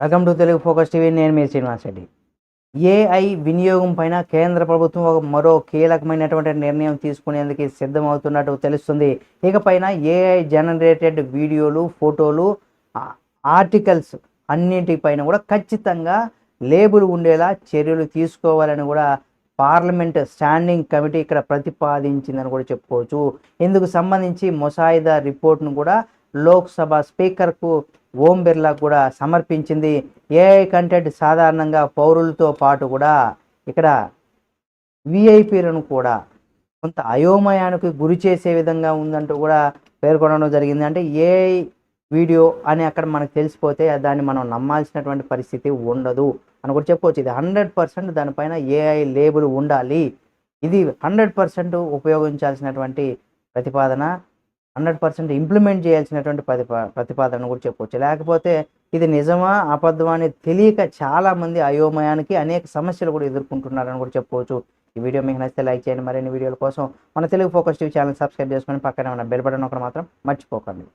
Welcome to Telugu focus TV నేను మీ Srinivas Reddy. AI వినియోగం పైన కేంద్ర ప్రభుత్వం ఒక మరో కీలకమైనటువంటి నిర్ణయం తీసుకునేందుకు సిద్ధమవుతున్నట్టు తెలుస్తుంది. ఇకపైన ఏఐ జనరేటెడ్ వీడియోలు ఫోటోలు ఆర్టికల్స్ అన్నింటిపైన కూడా ఖచ్చితంగా లేబుల్ ఉండేలా చర్యలు తీసుకోవాలని కూడా పార్లమెంట్ స్టాండింగ్ కమిటీ ఇక్కడ ప్రతిపాదించిందని కూడా చెప్పుకోవచ్చు. ఇందుకు సంబంధించి ముసాయిదా రిపోర్ట్ను కూడా లోక్సభ స్పీకర్కు ఓం బిర్లా కూడా సమర్పించింది. ఏఐ కంటెంట్ సాధారణంగా పౌరులతో పాటు కూడా ఇక్కడ విఐపీలను కూడా కొంత అయోమయానికి గురి చేసే విధంగా ఉందంటూ కూడా పేర్కొనడం జరిగింది. అంటే ఏఐ వీడియో అని అక్కడ మనకు తెలిసిపోతే దాన్ని మనం నమ్మాల్సినటువంటి పరిస్థితి ఉండదు అని కూడా చెప్పుకోవచ్చు ఇది హండ్రెడ్ పర్సెంట్ దానిపైన ఏఐ లేబుల్ ఉండాలి. ఇది హండ్రెడ్ పర్సెంట్ ఉపయోగించాల్సినటువంటి ప్రతిపాదన. హండ్రెడ్ పర్సెంట్ ఇంప్లిమెంట్ చేయాల్సినటువంటి ప్రతిపా ప్రతిపాదన కూడా చెప్పవచ్చు లేకపోతే ఇది నిజమా అబద్ధమా అని తెలియక చాలామంది అయోమయానికి అనేక సమస్యలు కూడా ఎదుర్కొంటున్నారని కూడా చెప్పుకోవచ్చు ఈ వీడియో మీకు నచ్చితే లైక్ చేయండి. మరిన్ని వీడియోల కోసం మన Telugu focus TV channel subscribe చేసుకొని పక్కనే ఉన్న బెల్ బటన్ ఒకటి మాత్రం మర్చిపోకండి.